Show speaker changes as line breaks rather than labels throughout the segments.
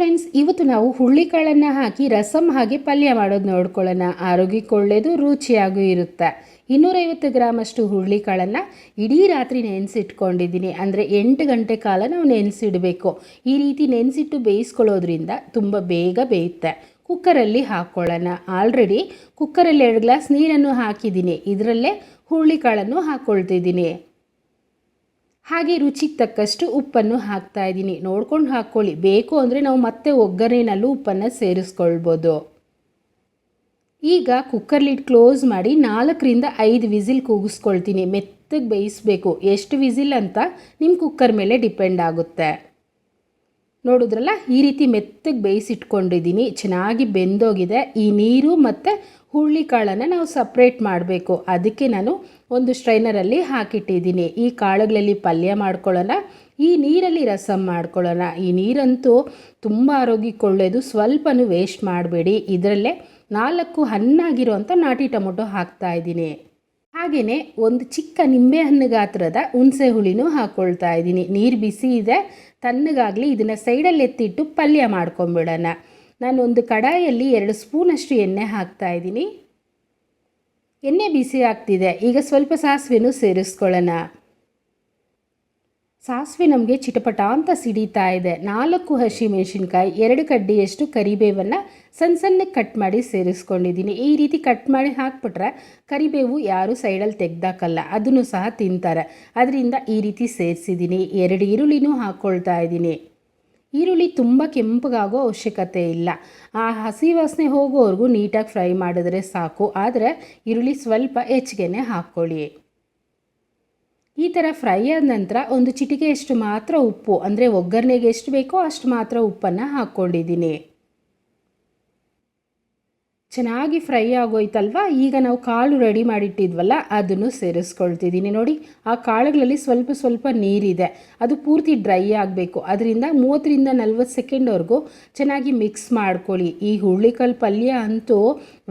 Friends, ಇವತ್ತು ನಾವು ಹುಳ್ಳಿಕಾಳನ್ನು ಹಾಕಿ ರಸಮ್ ಹಾಗೆ ಪಲ್ಯ ಮಾಡೋದು ನೋಡ್ಕೊಳ್ಳೋಣ. ಆರೋಗ್ಯಕ್ಕೆ ಒಳ್ಳೆಯದು ರುಚಿಯಾಗೂ ಇರುತ್ತೆ. ಇನ್ನೂರೈವತ್ತು ಗ್ರಾಮಷ್ಟು ಹುರುಳಿಕಾಳನ್ನು ಇಡೀ ರಾತ್ರಿ ನೆನೆಸಿಟ್ಕೊಂಡಿದ್ದೀನಿ. ಅಂದರೆ ಎಂಟು ಗಂಟೆ ಕಾಲ ನಾವು ನೆನೆಸಿಡಬೇಕು. ಈ ರೀತಿ ನೆನೆಸಿಟ್ಟು ಬೇಯಿಸ್ಕೊಳ್ಳೋದ್ರಿಂದ ತುಂಬ ಬೇಗ ಬೇಯುತ್ತೆ. ಕುಕ್ಕರಲ್ಲಿ ಹಾಕ್ಕೊಳ್ಳೋಣ. ಆಲ್ರೆಡಿ ಕುಕ್ಕರಲ್ಲಿ ಎರಡು ಗ್ಲಾಸ್ ನೀರನ್ನು ಹಾಕಿದ್ದೀನಿ. ಇದರಲ್ಲೇ ಹುರುಳಿಕಾಳನ್ನು ಹಾಕ್ಕೊಳ್ತಿದ್ದೀನಿ. ಹಾಗೆ ರುಚಿಗೆ ತಕ್ಕಷ್ಟು ಉಪ್ಪನ್ನು ಹಾಕ್ತಾ ಇದ್ದೀನಿ. ನೋಡ್ಕೊಂಡು ಹಾಕ್ಕೊಳ್ಳಿ. ಬೇಕು ಅಂದರೆ ನಾವು ಮತ್ತೆ ಒಗ್ಗರಣೆನಲ್ಲೂ ಉಪ್ಪನ್ನು ಸೇರಿಸ್ಕೊಳ್ಬೋದು. ಈಗ ಕುಕ್ಕರ್ ಲಿಡ್ ಕ್ಲೋಸ್ ಮಾಡಿ ನಾಲ್ಕರಿಂದ ಐದು ವಿಸಿಲ್ ಕೂಗಿಸ್ಕೊಳ್ತೀನಿ. ಮೆತ್ತಗೆ ಬೇಯಿಸಬೇಕು. ಎಷ್ಟು ವಿಸಿಲ್ ಅಂತ ನಿಮ್ಮ ಕುಕ್ಕರ್ ಮೇಲೆ ಡಿಪೆಂಡ್ ಆಗುತ್ತೆ. ನೋಡಿದ್ರಲ್ಲ? ಈ ರೀತಿ ಮೆತ್ತಗೆ ಬೇಯಿಸಿಟ್ಕೊಂಡಿದ್ದೀನಿ. ಚೆನ್ನಾಗಿ ಬೆಂದೋಗಿದೆ. ಈ ನೀರು ಮತ್ತು ಹುರುಳಿಕಾಳನ್ನು ನಾವು ಸಪ್ರೇಟ್ ಮಾಡಬೇಕು. ಅದಕ್ಕೆ ನಾನು ಒಂದು ಸ್ಟ್ರೈನರಲ್ಲಿ ಹಾಕಿಟ್ಟಿದ್ದೀನಿ. ಈ ಕಾಳುಗಳಲ್ಲಿ ಪಲ್ಯ ಮಾಡ್ಕೊಳ್ಳೋಣ, ಈ ನೀರಲ್ಲಿ ರಸಂ ಮಾಡ್ಕೊಳ್ಳೋಣ. ಈ ನೀರಂತೂ ತುಂಬ ಆರೋಗ್ಯಕ್ಕೆ ಒಳ್ಳೆಯದು ಸ್ವಲ್ಪನೂ ವೇಸ್ಟ್ ಮಾಡಬೇಡಿ. ಇದರಲ್ಲೇ ನಾಲ್ಕು ಹಣ್ಣಾಗಿರುವಂಥ ನಾಟಿ ಟೊಮೊಟೊ ಹಾಕ್ತಾ ಇದ್ದೀನಿ. ಹಾಗೆಯೇ ಒಂದು ಚಿಕ್ಕ ನಿಂಬೆ ಹಣ್ಣು ಗಾತ್ರದ ಹುಣಸೆ ಹುಳಿನೂ ಹಾಕ್ಕೊಳ್ತಾ ಇದ್ದೀನಿ. ನೀರು ಬಿಸಿ ಇದೆ, ತಣ್ಣಗಾಗಲಿ ಇದನ್ನು ಸೈಡಲ್ಲಿ ಎತ್ತಿಟ್ಟು ಪಲ್ಯ ಮಾಡ್ಕೊಂಬಿಡೋಣ. ಒಂದು ಕಡಾಯಲ್ಲಿ ಎರಡು ಸ್ಪೂನಷ್ಟು ಎಣ್ಣೆ ಹಾಕ್ತಾ ಇದ್ದೀನಿ. ಎಣ್ಣೆ ಬಿಸಿ ಆಗ್ತಿದೆ. ಈಗ ಸ್ವಲ್ಪ ಸಾಸಿವೆನೂ ಸೇರಿಸ್ಕೊಳ್ಳೋಣ. ಸಾಸಿವೆ ನಮಗೆ ಚಿಟಪಟ ಅಂತ ಸಿಡಿತಾ ಇದೆ. ನಾಲ್ಕು ಹಸಿ ಮೆಣಸಿನ್ಕಾಯಿ, ಎರಡು ಕಡ್ಡಿಯಷ್ಟು ಕರಿಬೇವನ್ನು ಸಣ್ಣ ಸಣ್ಣಕ್ಕೆ ಕಟ್ ಮಾಡಿ ಸೇರಿಸ್ಕೊಂಡಿದ್ದೀನಿ. ಈ ರೀತಿ ಕಟ್ ಮಾಡಿ ಹಾಕ್ಬಿಟ್ರೆ ಕರಿಬೇವು ಯಾರು ಸೈಡಲ್ಲಿ ತೆಗ್ದಾಕಲ್ಲ. ಅದನ್ನು ಸಹ ತಿಂತಾರೆ. ಅದರಿಂದ ಈ ರೀತಿ ಸೇರಿಸಿದ್ದೀನಿ. ಎರಡು ಈರುಳ್ಳಿನೂ ಹಾಕ್ಕೊಳ್ತಾ ಇದ್ದೀನಿ. ಈರುಳ್ಳಿ ತುಂಬ ಕೆಂಪಗಾಗೋ ಅವಶ್ಯಕತೆ ಇಲ್ಲ. ಆ ಹಸಿ ವಾಸನೆ ಹೋಗೋವರೆಗೂ ನೀಟಾಗಿ ಫ್ರೈ ಮಾಡಿದ್ರೆ ಸಾಕು. ಆದರೆ ಈರುಳ್ಳಿ ಸ್ವಲ್ಪ ಹೆಚ್ಚಿಗೆನೆ ಹಾಕ್ಕೊಳ್ಳಿ ಈ ಥರ ಫ್ರೈ ಆದ ನಂತರ ಒಂದು ಚಿಟಿಕೆಯಷ್ಟು ಮಾತ್ರ ಉಪ್ಪು, ಅಂದರೆ ಒಗ್ಗರಣೆಗೆ ಎಷ್ಟು ಬೇಕೋ ಅಷ್ಟು ಮಾತ್ರ ಉಪ್ಪನ್ನು ಹಾಕ್ಕೊಂಡಿದ್ದೀನಿ. ಚೆನ್ನಾಗಿ ಫ್ರೈ ಆಗೋಯ್ತಲ್ವಾ? ಈಗ ನಾವು ಕಾಳು ರೆಡಿ ಮಾಡಿಟ್ಟಿದ್ವಲ್ಲ, ಅದನ್ನು ಸೇರಿಸ್ಕೊಳ್ತಿದ್ದೀನಿ ನೋಡಿ. ಆ ಕಾಳುಗಳಲ್ಲಿ ಸ್ವಲ್ಪ ಸ್ವಲ್ಪ ನೀರಿದೆ. ಅದು ಪೂರ್ತಿ ಡ್ರೈ ಆಗಬೇಕು. ಅದರಿಂದ ಮೂವತ್ತರಿಂದ ನಲ್ವತ್ತು ಸೆಕೆಂಡ್ವರೆಗೂ ಚೆನ್ನಾಗಿ ಮಿಕ್ಸ್ ಮಾಡ್ಕೊಳ್ಳಿ. ಈ ಹುರುಳಿಕಾಳು ಪಲ್ಯ ಅಂತೂ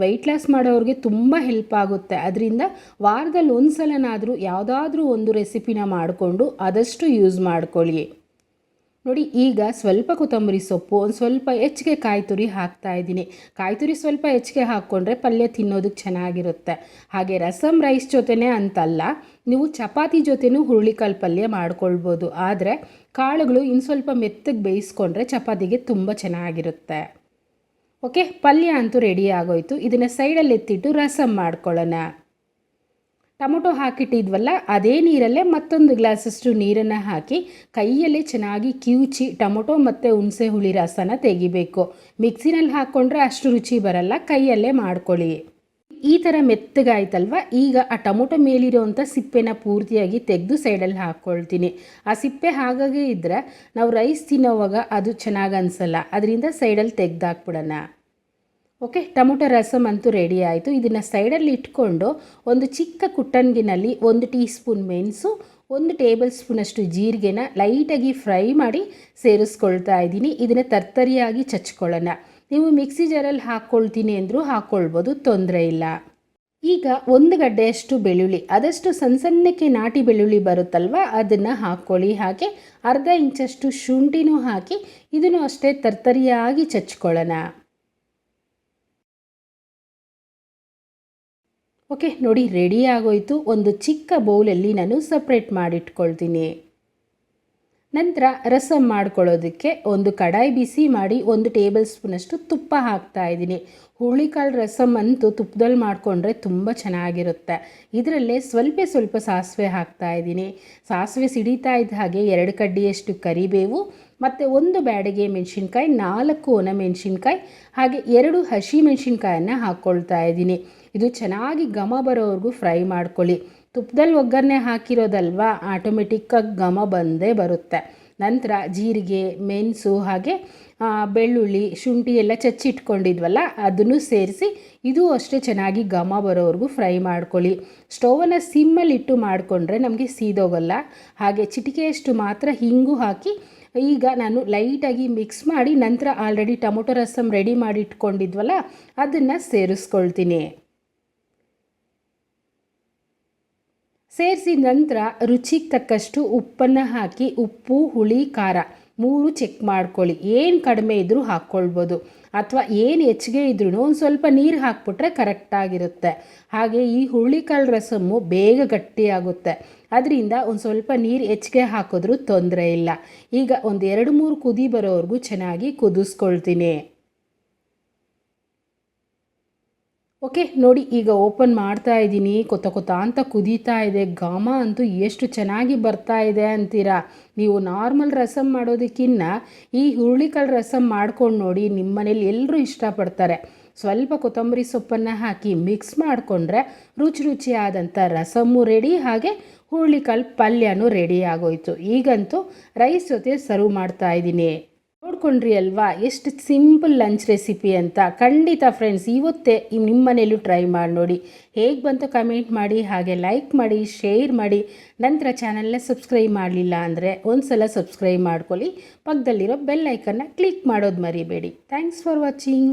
ವೆಯ್ಟ್ ಲಾಸ್ ಮಾಡೋರಿಗೆ ತುಂಬ ಹೆಲ್ಪ್ ಆಗುತ್ತೆ. ಅದರಿಂದ ವಾರದಲ್ಲಿ ಒಂದು ಸಲನಾದರೂ ಯಾವುದಾದ್ರೂ ಒಂದು ರೆಸಿಪಿನ ಮಾಡಿಕೊಂಡು ಆದಷ್ಟು ಯೂಸ್ ಮಾಡ್ಕೊಳ್ಳಿ. ನೋಡಿ, ಈಗ ಸ್ವಲ್ಪ ಕೊತ್ತಂಬರಿ ಸೊಪ್ಪು, ಒಂದು ಸ್ವಲ್ಪ ಹೆಚ್ಚಿಗೆ ಕಾಯಿ ತುರಿ ಹಾಕ್ತಾ ಇದ್ದೀನಿ. ಕಾಯಿ ತುರಿ ಸ್ವಲ್ಪ ಹೆಚ್ಚಿಗೆ ಹಾಕ್ಕೊಂಡ್ರೆ ಪಲ್ಯ ತಿನ್ನೋದಕ್ಕೆ ಚೆನ್ನಾಗಿರುತ್ತೆ. ಹಾಗೆ ರಸಂ, ರೈಸ್ ಜೊತೆನೇ ಅಂತಲ್ಲ, ನೀವು ಚಪಾತಿ ಜೊತೆನೂ ಹುರುಳಿಕಾಳು ಪಲ್ಯ ಮಾಡ್ಕೊಳ್ಬೋದು. ಆದರೆ ಕಾಳುಗಳು ಇನ್ನು ಸ್ವಲ್ಪ ಮೆತ್ತಗೆ ಬೇಯಿಸ್ಕೊಂಡ್ರೆ ಚಪಾತಿಗೆ ತುಂಬ ಚೆನ್ನಾಗಿರುತ್ತೆ. ಓಕೆ, ಪಲ್ಯ ಅಂತೂ ರೆಡಿ ಆಗೋಯ್ತು. ಇದನ್ನು ಸೈಡಲ್ಲಿ ಎತ್ತಿಟ್ಟು ರಸಂ ಮಾಡ್ಕೊಳ್ಳೋಣ. ಟೊಮೊಟೊ ಹಾಕಿಟ್ಟಿದ್ವಲ್ಲ, ಅದೇ ನೀರಲ್ಲೇ ಮತ್ತೊಂದು ಗ್ಲಾಸಷ್ಟು ನೀರನ್ನು ಹಾಕಿ ಕೈಯಲ್ಲೇ ಚೆನ್ನಾಗಿ ಕಿವುಚಿ ಟೊಮೊಟೊ ಮತ್ತು ಹುಣಸೆ ಹುಳಿ ರಸನ ತೆಗಿಬೇಕು. ಮಿಕ್ಸಿನಲ್ಲಿ ಹಾಕ್ಕೊಂಡ್ರೆ ಅಷ್ಟು ರುಚಿ ಬರಲ್ಲ, ಕೈಯಲ್ಲೇ ಮಾಡ್ಕೊಳ್ಳಿ. ಈ ಥರ ಮೆತ್ತಗಾಯ್ತಲ್ವ? ಈಗ ಆ ಟೊಮೊಟೊ ಮೇಲಿರೋವಂಥ ಸಿಪ್ಪೆನ ಪೂರ್ತಿಯಾಗಿ ತೆಗೆದು ಸೈಡಲ್ಲಿ ಹಾಕ್ಕೊಳ್ತೀನಿ. ಆ ಸಿಪ್ಪೆ ಹಾಗಾಗೇ ಇದ್ದರೆ ನಾವು ರೈಸ್ ತಿನ್ನೋವಾಗ ಅದು ಚೆನ್ನಾಗಿ ಅನಿಸಲ್ಲ, ಅದರಿಂದ ಸೈಡಲ್ಲಿ ತೆಗ್ದಾಕ್ಬಿಡೋಣ. ಓಕೆ ಟೊಮೊಟೊ ರಸಮ್ ಅಂತೂ ರೆಡಿ ಆಯಿತು. ಇದನ್ನು ಸೈಡಲ್ಲಿ ಇಟ್ಕೊಂಡು ಒಂದು ಚಿಕ್ಕ ಕುಟ್ಟನ್ಗಿನಲ್ಲಿ ಒಂದು ಟೀ ಸ್ಪೂನ್ ಮೆಣಸು, ಒಂದು ಟೇಬಲ್ ಸ್ಪೂನಷ್ಟು ಜೀರಿಗೆನ ಲೈಟಾಗಿ ಫ್ರೈ ಮಾಡಿ ಸೇರಿಸ್ಕೊಳ್ತಾ ಇದ್ದೀನಿ. ಇದನ್ನು ತರ್ತರಿಯಾಗಿ ಚಚ್ಕೊಳ್ಳೋಣ. ನೀವು ಮಿಕ್ಸಿ ಜಾರಲ್ಲಿ ಹಾಕ್ಕೊಳ್ತೀನಿ ಅಂದರೂ ಹಾಕ್ಕೊಳ್ಬೋದು, ತೊಂದರೆ ಇಲ್ಲ. ಈಗ ಒಂದು ಗಡ್ಡೆಯಷ್ಟು ಬೆಳ್ಳುಳ್ಳಿ ಆದಷ್ಟು ಸಣ್ಣ ಸಣ್ಣಕ್ಕೆ ನಾಟಿ ಬೆಳ್ಳುಳ್ಳಿ ಬರುತ್ತಲ್ವ, ಅದನ್ನು ಹಾಕ್ಕೊಳ್ಳಿ. ಹಾಗೆ ಅರ್ಧ ಇಂಚಷ್ಟು ಶುಂಠಿನೂ ಹಾಕಿ ಇದನ್ನು ಅಷ್ಟೇ ತರ್ತರಿಯಾಗಿ ಚಚ್ಕೊಳ್ಳೋಣ. ಓಕೆ ನೋಡಿ ರೆಡಿ ಆಗೋಯಿತು. ಒಂದು ಚಿಕ್ಕ ಬೌಲಲ್ಲಿ ನಾನು ಸಪ್ರೇಟ್ ಮಾಡಿಟ್ಕೊಳ್ತೀನಿ. ನಂತರ ರಸಮ್ ಮಾಡ್ಕೊಳ್ಳೋದಕ್ಕೆ ಒಂದು ಕಡಾಯಿ ಬಿಸಿ ಮಾಡಿ ಒಂದು ಟೇಬಲ್ ಸ್ಪೂನಷ್ಟು ತುಪ್ಪ ಹಾಕ್ತಾ ಇದ್ದೀನಿ. ಹುರುಳಿಕಾಳು ರಸಂ ಅಂತೂ ತುಪ್ಪದಲ್ಲಿ ಮಾಡಿಕೊಂಡ್ರೆ ತುಂಬ ಚೆನ್ನಾಗಿರುತ್ತೆ. ಇದರಲ್ಲೇ ಸ್ವಲ್ಪ ಸ್ವಲ್ಪ ಸಾಸಿವೆ ಹಾಕ್ತಾ ಇದ್ದೀನಿ. ಸಾಸಿವೆ ಸಿಡಿತಾ ಇದ್ದ ಹಾಗೆ ಎರಡು ಕಡ್ಡಿಯಷ್ಟು ಕರಿಬೇವು, ಮತ್ತು ಒಂದು ಬ್ಯಾಡಿಗೆ ಮೆಣಸಿನ್ಕಾಯಿ, ನಾಲ್ಕು ಒಣ ಮೆಣಸಿನ್ಕಾಯಿ, ಹಾಗೆ ಎರಡು ಹಸಿ ಮೆಣಸಿನ್ಕಾಯನ್ನು ಹಾಕ್ಕೊಳ್ತಾ ಇದ್ದೀನಿ. ಇದು ಚೆನ್ನಾಗಿ ಘಮ ಬರೋವರೆಗೂ ಫ್ರೈ ಮಾಡ್ಕೊಳ್ಳಿ. ತುಪ್ಪದಲ್ಲಿ ಒಗ್ಗರಣೆ ಹಾಕಿರೋದಲ್ವಾ? ಆಟೋಮೆಟಿಕ್ಕಾಗಿ ಘಮ ಬಂದೇ ಬರುತ್ತೆ. ನಂತರ ಜೀರಿಗೆ, ಮೆಣಸು ಹಾಗೆ ಬೆಳ್ಳುಳ್ಳಿ, ಶುಂಠಿ ಎಲ್ಲ ಚಚ್ಚಿಟ್ಕೊಂಡಿದ್ವಲ್ಲ, ಅದನ್ನು ಸೇರಿಸಿ ಇದು ಅಷ್ಟೇ ಚೆನ್ನಾಗಿ ಘಮ ಬರೋವರೆಗೂ ಫ್ರೈ ಮಾಡ್ಕೊಳ್ಳಿ. ಸ್ಟೌವನ್ನು ಸಿಮ್ಮಲ್ಲಿ ಇಟ್ಟು ಮಾಡಿಕೊಂಡ್ರೆ ನಮಗೆ ಸೀದೋಗಲ್ಲ. ಹಾಗೆ ಚಿಟಿಕೆಯಷ್ಟು ಮಾತ್ರ ಹಿಂಗು ಹಾಕಿ, ಈಗ ನಾನು ಲೈಟಾಗಿ ಮಿಕ್ಸ್ ಮಾಡಿ ನಂತರ ಆಲ್ರೆಡಿ ಟೊಮೊಟೊ ರಸಮ್ ರೆಡಿ ಮಾಡಿ ಇಟ್ಕೊಂಡಿದ್ವಲ್ಲ, ಅದನ್ನು ಸೇರಿಸ್ಕೊಳ್ತೀನಿ. ಸೇರಿಸಿದ ನಂತರ ರುಚಿಗೆ ತಕ್ಕಷ್ಟು ಉಪ್ಪನ್ನು ಹಾಕಿ ಉಪ್ಪು, ಹುಳಿ, ಖಾರ ಮೂರು ಚೆಕ್ ಮಾಡ್ಕೊಳ್ಳಿ. ಏನು ಕಡಿಮೆ ಇದ್ದರೂ ಹಾಕ್ಕೊಳ್ಬೋದು. ಅಥವಾ ಏನು ಹೆಚ್ಚಿಗೆ ಇದ್ರೂ ಒಂದು ಸ್ವಲ್ಪ ನೀರು ಹಾಕ್ಬಿಟ್ರೆ ಕರೆಕ್ಟಾಗಿರುತ್ತೆ ಹಾಗೆ ಈ ಹುರುಳಿಕಾಳು ರಸಮ್ಮು ಬೇಗ ಗಟ್ಟಿಯಾಗುತ್ತೆ. ಅದರಿಂದ ಒಂದು ಸ್ವಲ್ಪ ನೀರು ಹೆಚ್ಚಿಗೆ ಹಾಕಿದ್ರೂ ತೊಂದರೆ ಇಲ್ಲ. ಈಗ ಒಂದು ಎರಡು ಮೂರು ಕುದಿ ಬರೋವರೆಗೂ ಚೆನ್ನಾಗಿ ಕುದಿಸ್ಕೊಳ್ತೀನಿ. ಓಕೆ, ನೋಡಿ, ಈಗ ಓಪನ್ ಮಾಡ್ತಾ ಇದ್ದೀನಿ. ಕೊತ್ತ ಕೊತ್ತ ಅಂತ ಕುದೀತಾ ಇದೆ. ಘಾಮ ಅಂತೂ ಎಷ್ಟು ಚೆನ್ನಾಗಿ ಬರ್ತಾ ಇದೆ ಅಂತೀರಾ? ನೀವು ನಾರ್ಮಲ್ ರಸಂ ಮಾಡೋದಕ್ಕಿಂತ ಈ ಹುರುಳಿಕಾಳು ರಸಮ್ ಮಾಡ್ಕೊಂಡು ನೋಡಿ ನಿಮ್ಮ ಮನೇಲಿ ಎಲ್ಲರೂ ಇಷ್ಟಪಡ್ತಾರೆ. ಸ್ವಲ್ಪ ಕೊತ್ತಂಬರಿ ಸೊಪ್ಪನ್ನು ಹಾಕಿ ಮಿಕ್ಸ್ ಮಾಡಿಕೊಂಡ್ರೆ ರುಚಿ ರುಚಿಯಾದಂಥ ರಸಮ್ಮು ರೆಡಿ, ಹಾಗೆ ಹುರುಳಿಕಾಳು ಪಲ್ಯನೂ ರೆಡಿ ಆಗೋಯಿತು. ಈಗಂತೂ ರೈಸ್ ಜೊತೆ ಸರ್ವ್ ಮಾಡ್ತಾ ಇದ್ದೀನಿ. ನೋಡ್ಕೊಂಡ್ರಿ ಅಲ್ವಾ? ಎಷ್ಟು ಸಿಂಪಲ್ ಲಂಚ್ ರೆಸಿಪಿ ಅಂತ. ಖಂಡಿತ ಫ್ರೆಂಡ್ಸ್ ಇವತ್ತೇ ನಿಮ್ಮ ಮನೇಲೂ ಟ್ರೈ ಮಾಡಿ ನೋಡಿ. ಹೇಗೆ ಬಂತು ಕಮೆಂಟ್ ಮಾಡಿ, ಹಾಗೆ ಲೈಕ್ ಮಾಡಿ ಶೇರ್ ಮಾಡಿ. ನಂತರ ಚಾನಲ್ನ ಸಬ್ಸ್ಕ್ರೈಬ್ ಮಾಡಲಿಲ್ಲ ಅಂದರೆ ಒಂದು ಸಲ ಸಬ್ಸ್ಕ್ರೈಬ್ ಮಾಡ್ಕೊಳ್ಳಿ ಪಕ್ಕದಲ್ಲಿರೋ ಬೆಲ್ ಐಕನ್ನ ಕ್ಲಿಕ್ ಮಾಡೋದು ಮರಿಬೇಡಿ. Thanks for watching